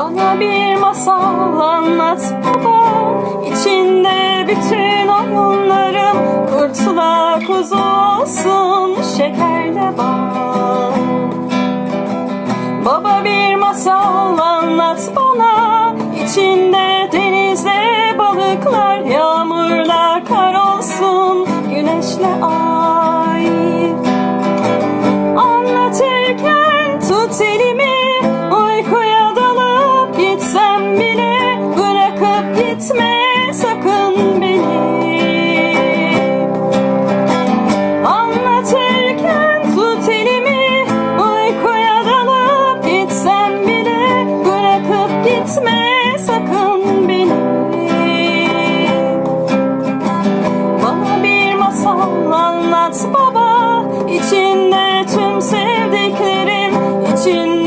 Bana bir masal anlat bu da içinde bütün oyunlarım Kurtula kuzu olsun şekerle bal Baba bir masal anlat bana içinde denizde balıklar Yağmurla kar olsun güneşle al Etme sakın beni. Anlatırken tut elimi Uykuya dalıp gitsem bile Bırakıp gitme sakın beni. Bana bir masal anlat baba İçinde tüm sevdiklerim içinde